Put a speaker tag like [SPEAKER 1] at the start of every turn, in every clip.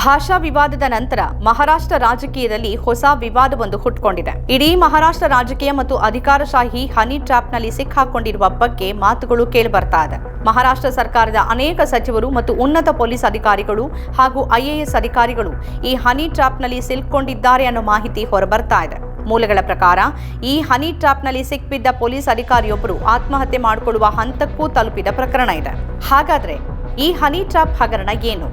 [SPEAKER 1] ಭಾಷಾ ವಿವಾದದ ನಂತರ ಮಹಾರಾಷ್ಟ್ರ ರಾಜಕೀಯದಲ್ಲಿ ಹೊಸ ವಿವಾದವೊಂದು ಹುಟ್ಟುಕೊಂಡಿದೆ ಇಡೀ ಮಹಾರಾಷ್ಟ್ರ ರಾಜಕೀಯ ಮತ್ತು ಅಧಿಕಾರಶಾಹಿ ಹನಿ ಟ್ರ್ಯಾಪ್ನಲ್ಲಿ ಸಿಕ್ಕಾಕೊಂಡಿರುವ ಬಗ್ಗೆ ಮಾತುಗಳು ಕೇಳಿಬರ್ತಾ ಇದೆ. ಮಹಾರಾಷ್ಟ್ರ ಸರ್ಕಾರದ ಅನೇಕ ಸಚಿವರು ಮತ್ತು ಉನ್ನತ ಪೊಲೀಸ್ ಅಧಿಕಾರಿಗಳು ಹಾಗೂ ಐಎಎಸ್ ಅಧಿಕಾರಿಗಳು ಈ ಹನಿ ಟ್ರಾಪ್ನಲ್ಲಿ ಸಿಲ್ಕೊಂಡಿದ್ದಾರೆ ಅನ್ನೋ ಮಾಹಿತಿ ಹೊರಬರ್ತಾ ಇದೆ. ಮೂಲಗಳ ಪ್ರಕಾರ, ಈ ಹನಿ ಟ್ರಾಪ್ನಲ್ಲಿ ಸಿಕ್ಕಿದ್ದ ಪೊಲೀಸ್ ಅಧಿಕಾರಿಯೊಬ್ಬರು ಆತ್ಮಹತ್ಯೆ ಮಾಡಿಕೊಳ್ಳುವ ಹಂತಕ್ಕೂ ತಲುಪಿದ ಪ್ರಕರಣ ಇದೆ. ಹಾಗಾದ್ರೆ ಈ ಹನಿ ಟ್ರ್ಯಾಪ್ ಹಗರಣ ಏನು?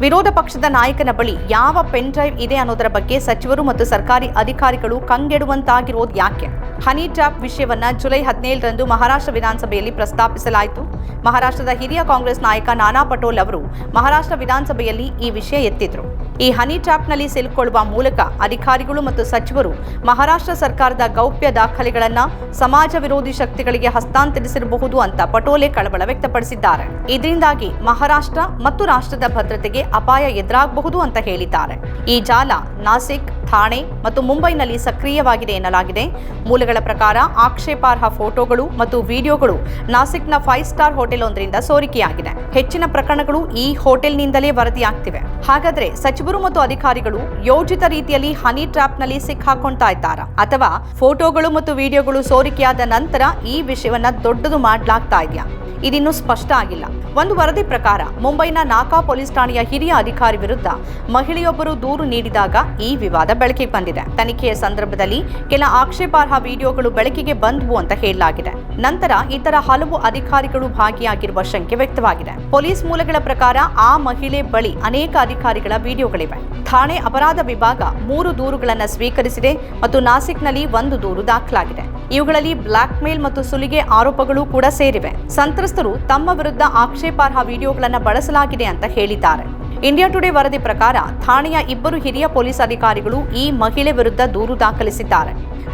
[SPEAKER 1] ವಿರೋಧ ಪಕ್ಷದ ನಾಯಕನ ಬಳಿ ಯಾವ ಪೆನ್ ಡ್ರೈವ್ ಇದೆ ಅನ್ನೋದರ ಬಗ್ಗೆ ಸಚಿವರು ಮತ್ತು ಸರ್ಕಾರಿ ಅಧಿಕಾರಿಗಳು ಕಂಗೆಡುವಂತಾಗಿರೋದು ಯಾಕೆ? ಹನಿ ಟ್ರಾಪ್ ವಿಷಯವನ್ನ ಜುಲೈ ಹದಿನೇಳರಂದು ಮಹಾರಾಷ್ಟ್ರ ವಿಧಾನಸಭೆಯಲ್ಲಿ ಪ್ರಸ್ತಾಪಿಸಲಾಯಿತು. ಮಹಾರಾಷ್ಟ್ರದ ಹಿರಿಯ ಕಾಂಗ್ರೆಸ್ ನಾಯಕ ನಾನಾ ಪಟೋಲ್ ಅವರು ಮಹಾರಾಷ್ಟ್ರ ವಿಧಾನಸಭೆಯಲ್ಲಿ ಈ ವಿಷಯ ಎತ್ತಿದ್ರು. ಈ ಹನಿ ಟ್ರ್ಯಾಪ್ನಲ್ಲಿ ಸಿಲುಕೊಳ್ಳುವ ಮೂಲಕ ಅಧಿಕಾರಿಗಳು ಮತ್ತು ಸಚಿವರು ಮಹಾರಾಷ್ಟ್ರ ಸರ್ಕಾರದ ಗೌಪ್ಯ ದಾಖಲೆಗಳನ್ನು ಸಮಾಜ ವಿರೋಧಿ ಶಕ್ತಿಗಳಿಗೆ ಹಸ್ತಾಂತರಿಸಿರಬಹುದು ಅಂತ ಪಟೋಲೆ ಕಳವಳ ವ್ಯಕ್ತಪಡಿಸಿದ್ದಾರೆ. ಇದರಿಂದಾಗಿ ಮಹಾರಾಷ್ಟ್ರ ಮತ್ತು ರಾಷ್ಟ್ರದ ಭದ್ರತೆಗೆ ಅಪಾಯ ಎದುರಾಗಬಹುದು ಅಂತ ಹೇಳಿದ್ದಾರೆ. ಈ ಜಾಲ ನಾಸಿಕ್ ಥಾಣೆ ಮತ್ತು ಮುಂಬೈನಲ್ಲಿ ಸಕ್ರಿಯವಾಗಿದೆ ಎನ್ನಲಾಗಿದೆ. ಮೂಲಗಳ ಪ್ರಕಾರ ಆಕ್ಷೇಪಾರ್ಹ ಫೋಟೋಗಳು ಮತ್ತು ವಿಡಿಯೋಗಳು ನಾಸಿಕ್ನ ಫೈವ್ ಸ್ಟಾರ್ ಹೋಟೆಲ್ ಒಂದರಿಂದ ಸೋರಿಕೆಯಾಗಿದೆ. ಹೆಚ್ಚಿನ ಪ್ರಕರಣಗಳು ಈ ಹೋಟೆಲ್ನಿಂದಲೇ ವರದಿಯಾಗ್ತಿವೆ. ಹಾಗಾದ್ರೆ ಸಚಿವರು ಮತ್ತು ಅಧಿಕಾರಿಗಳು ಯೋಜಿತ ರೀತಿಯಲ್ಲಿ ಹನಿ ಟ್ರ್ಯಾಪ್ನಲ್ಲಿ ಸಿಕ್ಕಾಕೊಂಡ್ತಾ ಇದ್ದಾರಾ? ಅಥವಾ ಫೋಟೋಗಳು ಮತ್ತು ವಿಡಿಯೋಗಳು ಸೋರಿಕೆಯಾದ ನಂತರ ಈ ವಿಷಯವನ್ನ ದೊಡ್ಡದು ಮಾಡಲಾಗ್ತಾ ಇದೆಯಾ? ಇದಿನ್ನೂ ಸ್ಪಷ್ಟ ಆಗಿಲ್ಲ. ಒಂದು ವರದಿ ಪ್ರಕಾರ, ಮುಂಬೈನ ನಾಕಾ ಪೊಲೀಸ್ ಠಾಣೆಯ ಹಿರಿಯ ಅಧಿಕಾರಿ ವಿರುದ್ಧ ಮಹಿಳೆಯೊಬ್ಬರು ದೂರು ನೀಡಿದಾಗ ಈ ವಿವಾದ ಬೆಳಕಿಗೆ ಬಂದಿದೆ. ತನಿಖೆಯ ಸಂದರ್ಭದಲ್ಲಿ ಕೆಲ ಆಕ್ಷೇಪಾರ್ಹ ವಿಡಿಯೋಗಳು ಬೆಳಕಿಗೆ ಬಂದವು ಅಂತ ಹೇಳಲಾಗಿದೆ. ನಂತರ ಇತರ ಹಲವು ಅಧಿಕಾರಿಗಳು ಭಾಗಿಯಾಗಿರುವ ಶಂಕೆ ವ್ಯಕ್ತವಾಗಿದೆ. ಪೊಲೀಸ್ ಮೂಲಗಳ ಪ್ರಕಾರ, ಆ ಮಹಿಳೆ ಬಳಿ ಅನೇಕ ಅಧಿಕಾರಿಗಳ ವಿಡಿಯೋಗಳಿವೆ. ಠಾಣೆ ಅಪರಾಧ ವಿಭಾಗ ಮೂರು ದೂರುಗಳನ್ನು ಸ್ವೀಕರಿಸಿದೆ ಮತ್ತು ನಾಸಿಕ್ನಲ್ಲಿ ಒಂದು ದೂರು ದಾಖಲಾಗಿದೆ. ಇವುಗಳಲ್ಲಿ ಬ್ಲಾಕ್ ಮೇಲ್ ಮತ್ತು ಸುಲಿಗೆ ಆರೋಪಗಳು ಕೂಡ ಸೇರಿವೆ. ಸಂತ್ರಸ್ತರು ತಮ್ಮ ವಿರುದ್ಧ ಆಕ್ಷೇಪಾರ್ಹ ವಿಡಿಯೋಗಳನ್ನು ಬಳಸಲಾಗಿದೆ ಅಂತ ಹೇಳಿದ್ದಾರೆ. ಇಂಡಿಯಾ ಟುಡೇ ವರದಿ ಪ್ರಕಾರ ಠಾಣೆಯ ಇಬ್ಬರು ಹಿರಿಯ ಪೊಲೀಸ್ ಅಧಿಕಾರಿಗಳು ಈ ಮಹಿಳೆ ವಿರುದ್ಧ ದೂರು ದಾಖಲಿಸಿದ್ದಾರೆ.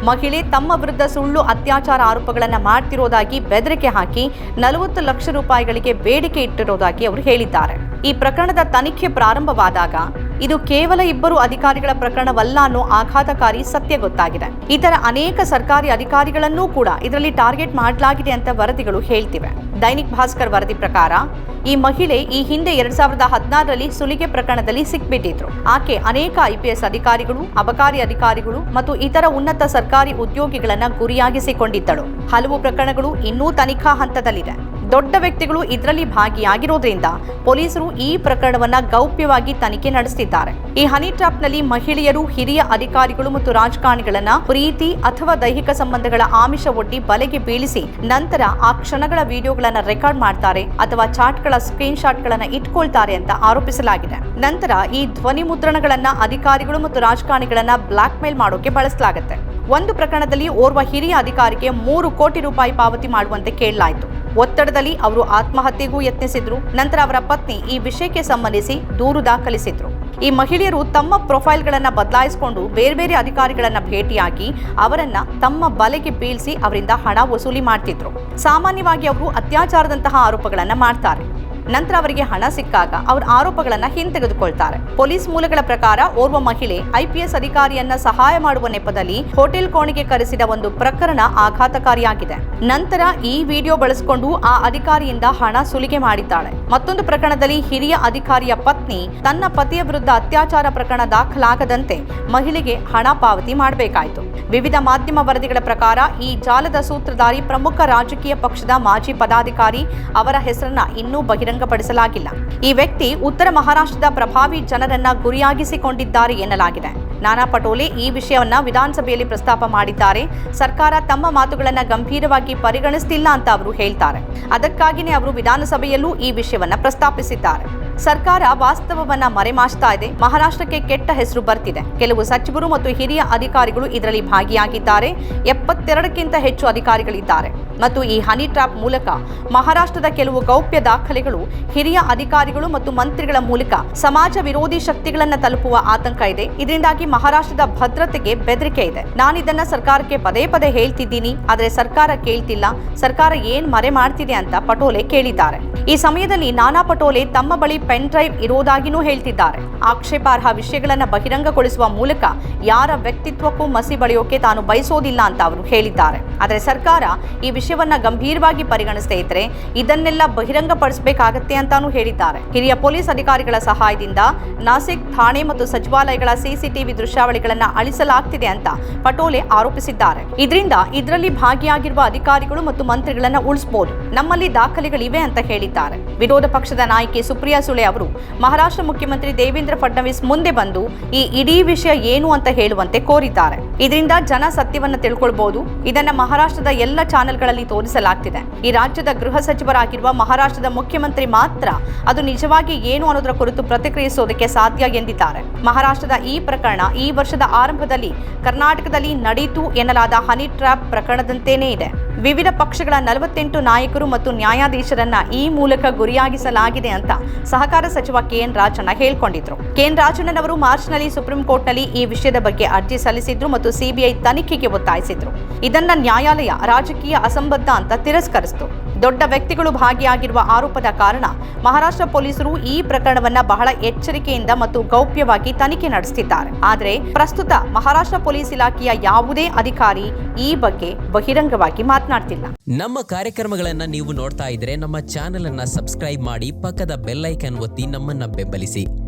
[SPEAKER 1] ಮಹಿಳೆ ತಮ್ಮ ವಿರುದ್ಧ ಸುಳ್ಳು, ಅತ್ಯಾಚಾರ ಆರೋಪಗಳನ್ನು ಮಾಡ್ತಿರೋದಾಗಿ ಬೆದರಿಕೆ ಹಾಕಿ ನಲವತ್ತು ಲಕ್ಷ ರೂಪಾಯಿಗಳಿಗೆ ಬೇಡಿಕೆ ಇಟ್ಟಿರೋದಾಗಿ ಅವರು ಹೇಳಿದ್ದಾರೆ. ಈ ಪ್ರಕರಣದ ತನಿಖೆ ಪ್ರಾರಂಭವಾದಾಗ ಇದು ಕೇವಲ ಇಬ್ಬರು ಅಧಿಕಾರಿಗಳ ಪ್ರಕರಣವಲ್ಲ ಅನ್ನೋ ಆಘಾತಕಾರಿ ಸತ್ಯ ಗೊತ್ತಾಗಿದೆ. ಇತರ ಅನೇಕ ಸರ್ಕಾರಿ ಅಧಿಕಾರಿಗಳನ್ನೂ ಕೂಡ ಇದರಲ್ಲಿ ಟಾರ್ಗೆಟ್ ಮಾಡಲಾಗಿದೆ ಅಂತ ವರದಿಗಳು ಹೇಳ್ತಿವೆ. ದೈನಿಕ್ ಭಾಸ್ಕರ್ ವರದಿ ಪ್ರಕಾರ, ಈ ಮಹಿಳೆ ಈ ಹಿಂದೆ ಎರಡ್ ಸಾವಿರದ ಹದಿನಾರರಲ್ಲಿ ಸುಲಿಗೆ ಪ್ರಕರಣದಲ್ಲಿ ಸಿಕ್ಬಿಟ್ಟಿದ್ರು. ಆಕೆ ಅನೇಕ ಐಪಿಎಸ್ ಅಧಿಕಾರಿಗಳು, ಅಬಕಾರಿ ಅಧಿಕಾರಿಗಳು ಮತ್ತು ಇತರ ಉನ್ನತ ಸರ್ಕಾರಿ ಉದ್ಯೋಗಿಗಳನ್ನ ಗುರಿಯಾಗಿಸಿಕೊಂಡಿದ್ದಳು. ಹಲವು ಪ್ರಕರಣಗಳು ಇನ್ನೂ ತನಿಖಾ ಹಂತದಲ್ಲಿದೆ. ದೊಡ್ಡ ವ್ಯಕ್ತಿಗಳು ಇದರಲ್ಲಿ ಭಾಗಿಯಾಗಿರೋದ್ರಿಂದ ಪೊಲೀಸರು ಈ ಪ್ರಕರಣವನ್ನ ಗೌಪ್ಯವಾಗಿ ತನಿಖೆ ನಡೆಸುತ್ತಿದ್ದಾರೆ ಈ ಹನಿ ಟ್ರಾಪ್ನಲ್ಲಿ ಮಹಿಳೆಯರು, ಹಿರಿಯ ಅಧಿಕಾರಿಗಳು ಮತ್ತು ರಾಜಕಾರಣಿಗಳನ್ನ ಪ್ರೀತಿ ಅಥವಾ ದೈಹಿಕ ಸಂಬಂಧಗಳ ಆಮಿಷ ಒಡ್ಡಿ ಬಲೆಗೆ ಬೀಳಿಸಿ ನಂತರ ಆ ಕ್ಷಣಗಳ ವಿಡಿಯೋಗಳನ್ನ ರೆಕಾರ್ಡ್ ಮಾಡ್ತಾರೆ ಅಥವಾ ಚಾಟ್ಗಳ ಸ್ಕ್ರೀನ್ ಶಾಟ್ಗಳನ್ನ ಇಟ್ಕೊಳ್ತಾರೆ ಅಂತ ಆರೋಪಿಸಲಾಗಿದೆ. ನಂತರ ಈ ಧ್ವನಿ ಮುದ್ರಣಗಳನ್ನ ಅಧಿಕಾರಿಗಳು ಮತ್ತು ರಾಜಕಾರಣಿಗಳನ್ನ ಬ್ಲಾಕ್ ಮೇಲ್ ಮಾಡೋಕೆ ಬಳಸಲಾಗುತ್ತೆ. ಒಂದು ಪ್ರಕರಣದಲ್ಲಿ ಓರ್ವ ಹಿರಿಯ ಅಧಿಕಾರಿಗೆ ಮೂರು ಕೋಟಿ ರೂಪಾಯಿ ಪಾವತಿ ಮಾಡುವಂತೆ ಕೇಳಲಾಯಿತು. ಒತ್ತಡದಲ್ಲಿ ಅವರು ಆತ್ಮಹತ್ಯೆಗೂ ಯತ್ನಿಸಿದ್ರು, ನಂತರ ಅವರ ಪತ್ನಿ ಈ ವಿಷಯಕ್ಕೆ ಸಂಬಂಧಿಸಿ ದೂರು ದಾಖಲಿಸಿದ್ರು. ಈ ಮಹಿಳೆಯರು ತಮ್ಮ ಪ್ರೊಫೈಲ್ಗಳನ್ನು ಬದಲಾಯಿಸಿಕೊಂಡು ಬೇರೆ ಬೇರೆ ಅಧಿಕಾರಿಗಳನ್ನ ಭೇಟಿಯಾಗಿ ಅವರನ್ನ ತಮ್ಮ ಬಲೆಗೆ ಬೀಳಿಸಿ ಅವರಿಂದ ಹಣ ವಸೂಲಿ ಮಾಡ್ತಿದ್ರು. ಸಾಮಾನ್ಯವಾಗಿ ಅವರು ಅತ್ಯಾಚಾರದಂತಹ ಆರೋಪಗಳನ್ನ ಮಾಡ್ತಾರೆ. ನಂತರ ಅವರಿಗೆ ಹಣ ಸಿಕ್ಕಾಗ ಅವರ ಆರೋಪಗಳನ್ನ ಹಿಂತೆಗೆದುಕೊಳ್ತಾರೆ. ಪೊಲೀಸ್ ಮೂಲಗಳ ಪ್ರಕಾರ ಓರ್ವ ಮಹಿಳೆ ಐಪಿಎಸ್ ಅಧಿಕಾರಿಯನ್ನ ಸಹಾಯ ಮಾಡುವ ನೆಪದಲ್ಲಿ ಹೋಟೆಲ್ ಕೋಣೆಗೆ ಕರೆಸಿದ ಒಂದು ಪ್ರಕರಣ ಆಘಾತಕಾರಿಯಾಗಿದೆ. ನಂತರ ಈ ವಿಡಿಯೋ ಬಳಸಿಕೊಂಡು ಆ ಅಧಿಕಾರಿಯಿಂದ ಹಣ ಸುಲಿಗೆ ಮಾಡಿದ್ದಾಳೆ. ಮತ್ತೊಂದು ಪ್ರಕರಣದಲ್ಲಿ ಹಿರಿಯ ಅಧಿಕಾರಿಯ ಪತ್ನಿ ತನ್ನ ಪತಿಯ ವಿರುದ್ಧ ಅತ್ಯಾಚಾರ ಪ್ರಕರಣ ದಾಖಲಾಗದಂತೆ ಮಹಿಳೆಗೆ ಹಣ ಪಾವತಿ ಮಾಡಬೇಕಾಯಿತು. ವಿವಿಧ ಮಾಧ್ಯಮ ವರದಿಗಳ ಪ್ರಕಾರ ಈ ಜಾಲದ ಸೂತ್ರಧಾರಿ ಪ್ರಮುಖ ರಾಜಕೀಯ ಪಕ್ಷದ ಮಾಜಿ ಪದಾಧಿಕಾರಿ ಅವರ ಹೆಸರನ್ನ ಇನ್ನೂ ಬಹಿರಂಗಪಡಿಸಲಾಗಿಲ್ಲ ಈ ವ್ಯಕ್ತಿ ಉತ್ತರ ಮಹಾರಾಷ್ಟ್ರದ ಪ್ರಭಾವಿ ಜನರನ್ನ ಗುರಿಯಾಗಿಸಿಕೊಂಡಿದ್ದಾರೆ ಎನ್ನಲಾಗಿದೆ. ನಾನಾ ಪಟೋಲೆ ಈ ವಿಷಯವನ್ನ ವಿಧಾನಸಭೆಯಲ್ಲಿ ಪ್ರಸ್ತಾಪ ಮಾಡಿದ್ದಾರೆ. ಸರ್ಕಾರ ತಮ್ಮ ಮಾತುಗಳನ್ನ ಗಂಭೀರವಾಗಿ ಪರಿಗಣಿಸ್ತಿಲ್ಲ ಅಂತ ಅವರು ಹೇಳ್ತಾರೆ. ಅದಕ್ಕಾಗಿಯೇ ಅವರು ವಿಧಾನಸಭೆಯಲ್ಲೂ ಈ ವಿಷಯವನ್ನ ಪ್ರಸ್ತಾಪಿಸಿದ್ದಾರೆ. ಸರ್ಕಾರ ವಾಸ್ತವವನ್ನ ಮರೆಮಾಚ್ತಾ ಇದೆ. ಮಹಾರಾಷ್ಟ್ರಕ್ಕೆ ಕೆಟ್ಟ ಹೆಸರು ಬರ್ತಿದೆ. ಕೆಲವು ಸಚಿವರು ಮತ್ತು ಹಿರಿಯ ಅಧಿಕಾರಿಗಳು ಇದರಲ್ಲಿ ಭಾಗಿಯಾಗಿದ್ದಾರೆ. ಎಪ್ಪತ್ತೆರಡಕ್ಕಿಂತ ಹೆಚ್ಚು ಅಧಿಕಾರಿಗಳಿದ್ದಾರೆ. ಮತ್ತು ಈ ಹನಿ ಟ್ರಾಪ್ ಮೂಲಕ ಮಹಾರಾಷ್ಟ್ರದ ಕೆಲವು ಗೌಪ್ಯ ದಾಖಲೆಗಳು, ಹಿರಿಯ ಅಧಿಕಾರಿಗಳು ಮತ್ತು ಮಂತ್ರಿಗಳ ಮೂಲಕ ಸಮಾಜ ವಿರೋಧಿ ಶಕ್ತಿಗಳನ್ನು ತಲುಪುವ ಆತಂಕ ಇದೆ. ಇದರಿಂದಾಗಿ ಮಹಾರಾಷ್ಟ್ರದ ಭದ್ರತೆಗೆ ಬೆದರಿಕೆ ಇದೆ. ನಾನಿದನ್ನ ಸರ್ಕಾರಕ್ಕೆ ಪದೇ ಪದೇ ಹೇಳ್ತಿದ್ದೀನಿ, ಆದರೆ ಸರ್ಕಾರ ಕೇಳ್ತಿಲ್ಲ. ಸರ್ಕಾರ ಏನ್ ಮರೆ ಮಾಡ್ತಿದೆ ಅಂತ ಪಟೋಲೆ ಕೇಳಿದ್ದಾರೆ. ಈ ಸಮಯದಲ್ಲಿ ನಾನಾ ಪಟೋಲೆ ತಮ್ಮ ಬಳಿ ಪೆನ್ ಡ್ರೈವ್ ಇರುವುದಾಗಿಯೂ ಹೇಳ್ತಿದ್ದಾರೆ. ಆಕ್ಷೇಪಾರ್ಹ ವಿಷಯಗಳನ್ನು ಬಹಿರಂಗಗೊಳಿಸುವ ಮೂಲಕ ಯಾರ ವ್ಯಕ್ತಿತ್ವಕ್ಕೂ ಮಸಿ ಬಳಿಯೋಕೆ ತಾನು ಬಯಸೋದಿಲ್ಲ ಅಂತ ಅವರು ಹೇಳಿದ್ದಾರೆ. ಆದರೆ ಸರ್ಕಾರ ಈ ವಿಷಯವನ್ನ ಗಂಭೀರವಾಗಿ ಪರಿಗಣಿಸದೇ ಇದ್ರೆ ಇದನ್ನೆಲ್ಲ ಬಹಿರಂಗಪಡಿಸಬೇಕಾಗತ್ತೆ ಅಂತಾನೂ ಹೇಳಿದ್ದಾರೆ. ಹಿರಿಯ ಪೊಲೀಸ್ ಅಧಿಕಾರಿಗಳ ಸಹಾಯದಿಂದ ನಾಸಿಕ್ ಠಾಣೆ ಮತ್ತು ಸಚಿವಾಲಯಗಳ ಸಿಸಿಟಿವಿ ದೃಶ್ಯಾವಳಿಗಳನ್ನ ಅಳಿಸಲಾಗ್ತಿದೆ ಅಂತ ಪಟೋಲೆ ಆರೋಪಿಸಿದ್ದಾರೆ. ಇದರಿಂದ ಇದರಲ್ಲಿ ಭಾಗಿಯಾಗಿರುವ ಅಧಿಕಾರಿಗಳು ಮತ್ತು ಮಂತ್ರಿಗಳನ್ನ ಉಳಿಸಬಹುದು ನಮ್ಮಲ್ಲಿ ದಾಖಲೆಗಳಿವೆ ಅಂತ ಹೇಳಿದ್ದಾರೆ. ವಿರೋಧ ಪಕ್ಷದ ನಾಯಕಿ ಸುಪ್ರಿಯಾ ಸುಳೆ ಅವರು, ಮಹಾರಾಷ್ಟ್ರ ಮುಖ್ಯಮಂತ್ರಿ ದೇವೇಂದ್ರ ಫಡ್ನವೀಸ್ ಮುಂದೆ ಬಂದು ಈ ಇಡೀ ವಿಷಯ ಏನು ಅಂತ ಹೇಳುವಂತೆ ಕೋರಿದ್ದಾರೆ. ಇದರಿಂದ ಜನ ಸತ್ಯವನ್ನು ತಿಳ್ಕೊಳ್ಬಹುದು ಇದನ್ನ ಮಹಾರಾಷ್ಟ್ರದ ಎಲ್ಲ ಚಾನೆಲ್ಗಳಲ್ಲಿ ತೋರಿಸಲಾಗ್ತಿದೆ. ಈ ರಾಜ್ಯದ ಗೃಹ ಸಚಿವರಾಗಿರುವ ಮಹಾರಾಷ್ಟ್ರದ ಮುಖ್ಯಮಂತ್ರಿ ಮಾತ್ರ ಅದು ನಿಜವಾಗಿ ಏನು ಅನ್ನೋದರ ಕುರಿತು ಪ್ರತಿಕ್ರಿಯಿಸೋದಕ್ಕೆ ಸಾಧ್ಯ ಎಂದಿದ್ದಾರೆ. ಮಹಾರಾಷ್ಟ್ರದ ಈ ಪ್ರಕರಣ ಈ ವರ್ಷದ ಆರಂಭದಲ್ಲಿ ಕರ್ನಾಟಕದಲ್ಲಿ ನಡೆಯಿತು ಎನ್ನಲಾದ ಹನಿ ಟ್ರ್ಯಾಪ್ ಪ್ರಕರಣದಂತೆಯೇ ಇದೆ. ವಿವಿಧ ಪಕ್ಷಗಳ ನಲವತ್ತೆಂಟು ನಾಯಕರು ಮತ್ತು ನ್ಯಾಯಾಧೀಶರನ್ನ ಈ ಮೂಲಕ ಗುರಿಯಾಗಿಸಲಾಗಿದೆ ಅಂತ ಸಹಕಾರ ಸಚಿವ ಕೆಎನ್ ರಾಜಣ್ಣ ಹೇಳ್ಕೊಂಡಿದ್ರು. ಕೆಎನ್ ರಾಜಣ್ಣನವರು ಮಾರ್ಚ್ನಲ್ಲಿ ಸುಪ್ರೀಂ ಕೋರ್ಟ್ನಲ್ಲಿ ಈ ವಿಷಯದ ಬಗ್ಗೆ ಅರ್ಜಿ ಸಲ್ಲಿಸಿದ್ರು ಮತ್ತು ಸಿಬಿಐ ತನಿಖೆಗೆ ಒತ್ತಾಯಿಸಿದ್ರು. ಇದನ್ನ ನ್ಯಾಯಾಲಯ ರಾಜಕೀಯ ಅಸಂಬದ್ಧ ಅಂತ ತಿರಸ್ಕರಿಸಿತು. ದೊಡ್ಡ ವ್ಯಕ್ತಿಗಳು ಭಾಗಿಯಾಗಿರುವ ಆರೋಪದ ಕಾರಣ ಮಹಾರಾಷ್ಟ್ರ ಪೊಲೀಸರು ಈ ಪ್ರಕರಣವನ್ನ ಬಹಳ ಎಚ್ಚರಿಕೆಯಿಂದ ಮತ್ತು ಗೌಪ್ಯವಾಗಿ ತನಿಖೆ ನಡೆಸುತ್ತಿದ್ದಾರೆ ಆದರೆ ಪ್ರಸ್ತುತ ಮಹಾರಾಷ್ಟ್ರ ಪೊಲೀಸ್ ಇಲಾಖೆಯ ಯಾವುದೇ ಅಧಿಕಾರಿ ಈ ಬಗ್ಗೆ ಬಹಿರಂಗವಾಗಿ ಮಾತನಾಡ್ತಿಲ್ಲ.
[SPEAKER 2] ನಮ್ಮ ಕಾರ್ಯಕ್ರಮಗಳನ್ನ ನೀವು ನೋಡ್ತಾ ಇದ್ರೆ ನಮ್ಮ ಚಾನೆಲ್ ಅನ್ನ ಸಬ್ಸ್ಕ್ರೈಬ್ ಮಾಡಿ ಪಕ್ಕದ ಬೆಲ್ಲೈಕನ್ ಒತ್ತಿ ನಮ್ಮನ್ನ ಬೆಂಬಲಿಸಿ.